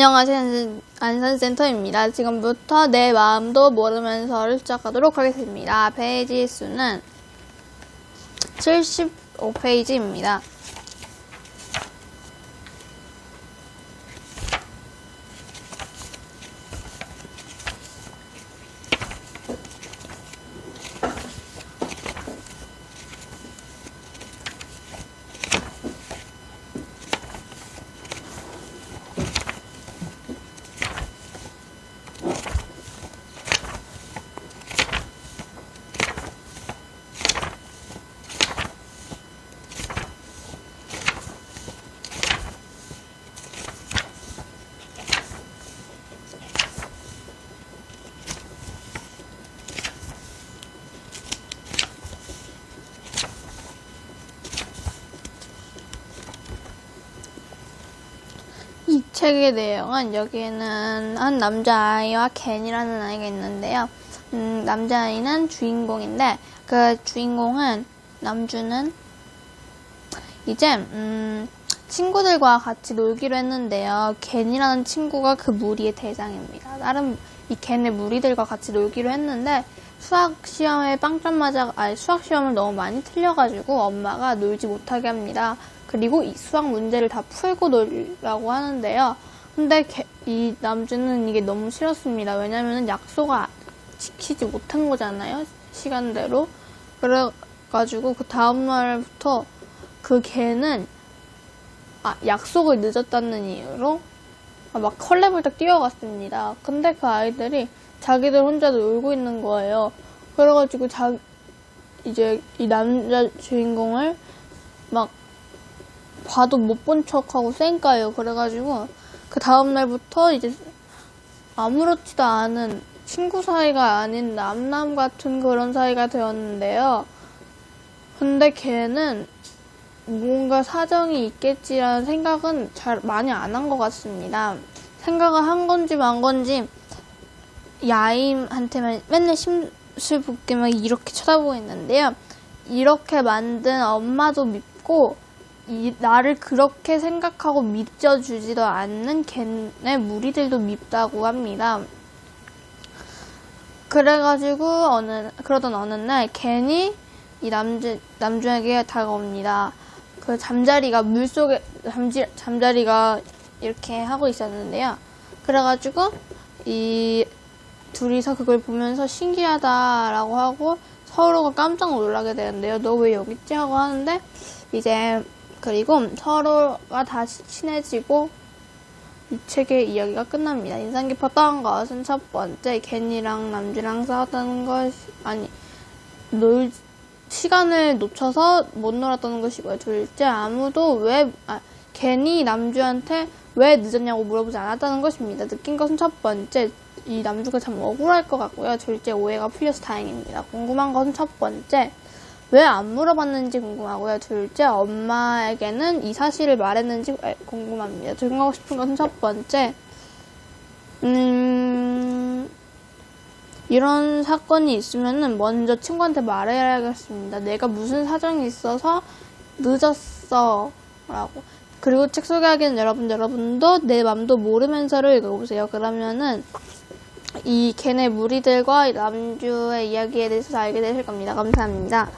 안녕하세요. 안산센터입니다. 지금부터 내 마음도 모르면서를 시작하도록 하겠습니다. 페이지 수는 75페이지입니다. 이 책의 내용은 여기에는 한 남자아이와 켄이라는 아이가 있는데요. 음, 남자아이는 주인공인데 그 주인공은 남주는 이제 음, 친구들과 같이 놀기로 했는데요. 켄이라는 친구가 그 무리의 대상입니다. 다른 이 켄의 무리들과 같이 놀기로 했는데 수학 시험에 빵점 맞아 아니 수학 시험을 너무 많이 틀려가지고 엄마가 놀지 못하게 합니다. 그리고 이 수학 문제를 다 풀고 놀라고 하는데요. 근데 개- 이 남주는 이게 너무 싫었습니다. 왜냐면 약속을 지키지 못한 거잖아요. 시간대로. 그래가지고 그 다음날부터 그 개는 아, 약속을 늦었다는 이유로 아, 막 컬레벌떡 뛰어갔습니다. 근데 그 아이들이 자기들 혼자 놀고 있는 거예요. 그래가지고 자 이제 이 남자 주인공을 막 봐도 못 본 척하고 쌩까요. 그래가지고 그 다음 날부터 이제 아무렇지도 않은 친구 사이가 아닌 남남 같은 그런 사이가 되었는데요. 근데 걔는 뭔가 사정이 있겠지라는 생각은 잘 많이 안 한 것 같습니다. 생각을 한 건지 만 건지 야임한테만 맨날 심술 막 이렇게 쳐다보고 있는데요. 이렇게 만든 엄마도 밉고 이, 나를 그렇게 생각하고 믿져주지도 않는 걔네 무리들도 밉다고 합니다. 그래가지고 어느 그러던 어느 날 괜히 이 남주 남주에게 다가옵니다. 그 잠자리가 물 속에 잠지, 잠자리가 이렇게 하고 있었는데요. 그래가지고 이 둘이서 그걸 보면서 신기하다라고 하고 서로가 깜짝 놀라게 되는데요. 너 왜 여기 있지? 하고 하는데 이제 그리고 서로가 다시 친해지고 이 책의 이야기가 끝납니다. 인상 깊었던 것은 첫 번째 겐이랑 남주랑 싸웠다는 것이 아니 놀 시간을 놓쳐서 못 놀았다는 것이고요. 둘째 아무도 왜 아, 겐이 남주한테 왜 늦었냐고 물어보지 않았다는 것입니다. 느낀 것은 첫 번째 이 남주가 참 억울할 것 같고요. 둘째 오해가 풀려서 다행입니다. 궁금한 것은 첫 번째 왜 안 물어봤는지 궁금하고요. 둘째, 엄마에게는 이 사실을 말했는지 알- 궁금합니다. 증거하고 싶은 것은 첫 번째, 음, 이런 사건이 있으면은 먼저 친구한테 말해야겠습니다. 내가 무슨 사정이 있어서 늦었어. 라고. 그리고 책 소개하기는 여러분, 여러분도 내 맘도 모르면서를 읽어보세요. 그러면은 이 걔네 무리들과 이 남주의 이야기에 대해서 알게 되실 겁니다. 감사합니다.